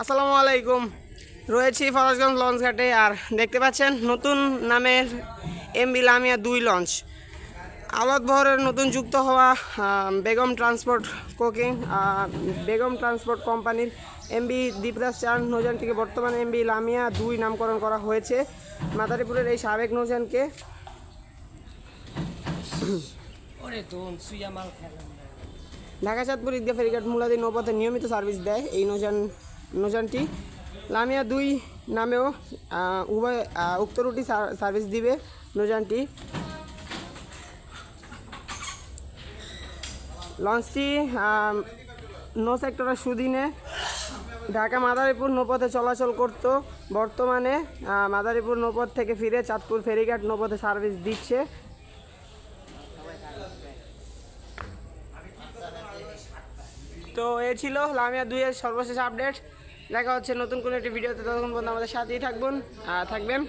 আসসালামু আলাইকুম। রয়েছি ফরাজগঞ্জ লঞ্চ ঘাটে আর দেখতে পাচ্ছেন নতুন নামের এমবি লামিয়া দুই লঞ্চ। বহরের নতুন যুক্ত হওয়া বেগম ট্রান্সপোর্ট কোকিং বেগম ট্রান্সপোর্ট কোম্পানির এমবি দীপদাস চার নৌযানটিকে বর্তমানে এমবি লামিয়া দুই নামকরণ করা হয়েছে। মাদারীপুরের এই সাবেক নৌযানকে ওরে দোন, সুইয়া মাল ঢাকা চাঁদপুর ঈদগাহ ফেরিঘাট মূলাদি নৌপথে নিয়মিত সার্ভিস দেয় এই নৌযান, নৌযানটি। লামিয়া দুই নামেও উভয় উক্ত রুটি সার্ভিস দিবে নৌযানটি। লঞ্চটি নৌ সেক্টরের সুদিনে ঢাকা মাদারীপুর নৌপথে চলাচল করত। বর্তমানে মাদারীপুর নৌপথ থেকে ফিরে চাঁদপুর ফেরিঘাট নৌপথে সার্ভিস দিচ্ছে। তো এ ছিল লামিয়া দুইয়ের সর্বশেষ আপডেট। দেখা হচ্ছে নতুন কোনো একটি ভিডিওতে তখন পর্যন্ত আমাদের সাথেই থাকবেন থাকবেন।